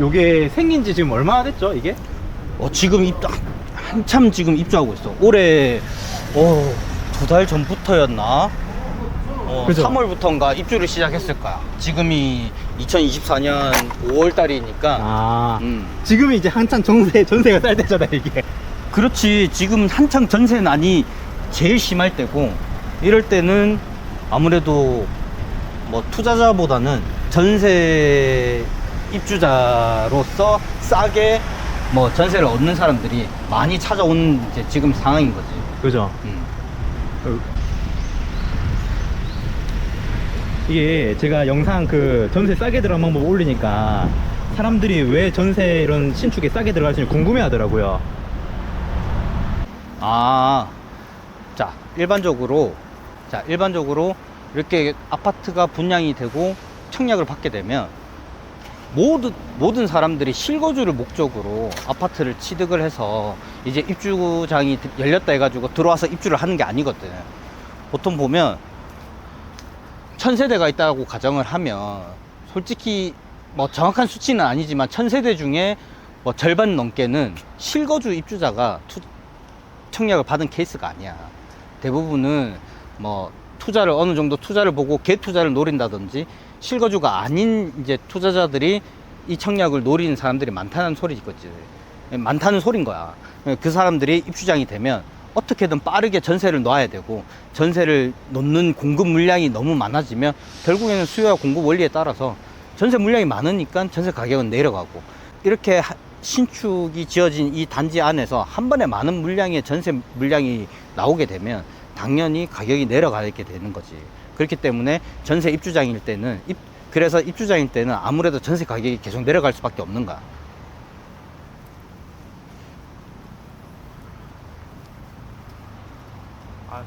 요게 생긴 지 지금 얼마나 됐죠, 이게? 어, 지금 입, 한참 지금 입주하고 있어. 올해, 어, 두 달 전부터였나? 어, 그죠? 3월부터인가 입주를 시작했을 거야. 지금이 2024년 5월 달이니까. 아. 음. 지금이 이제 한창 전세, 전세가 쌀 때잖아, 이게. 그렇지. 지금 한창 전세난이 제일 심할 때고, 이럴 때는 아무래도 뭐 투자자보다는 전세 입주자로서 싸게 뭐 전세를 얻는 사람들이 많이 찾아오는 이제 지금 상황인 거지. 그죠? 음. 이게 제가 영상 그 전세 싸게 들어간 방법 올리니까 사람들이 왜 전세 이런 신축에 싸게 들어갈지 궁금해 하더라고요. 아, 자, 일반적으로, 자, 일반적으로 이렇게 아파트가 분양이 되고 청약을 받게 되면 모든, 모든 사람들이 실거주를 목적으로 아파트를 취득을 해서 이제 입주장이 열렸다 해가지고 들어와서 입주를 하는 게 아니거든. 보통 보면 천세대가 있다고 가정을 하면 솔직히 뭐 정확한 수치는 아니지만 천세대 중에 뭐 절반 넘게는 실거주 입주자가 투, 청약을 받은 케이스가 아니야. 대부분은 뭐 투자를 어느 정도 투자를 보고 갭투자를 노린다든지 실거주가 아닌 이제 투자자들이 이 청약을 노리는 사람들이 많다는 소리겠지. 많다는 소린 거야. 그 사람들이 입주장이 되면 어떻게든 빠르게 전세를 놔야 되고 전세를 놓는 공급 물량이 너무 많아지면 결국에는 수요와 공급 원리에 따라서 전세 물량이 많으니까 전세 가격은 내려가고 이렇게 하- 신축이 지어진 이 단지 안에서 한 번에 많은 물량의 전세 물량이 나오게 되면 당연히 가격이 내려가게 되는 거지. 그렇기 때문에 전세 입주장일 때는 입, 그래서 입주장일 때는 아무래도 전세 가격이 계속 내려갈 수밖에 없는 거야. 아,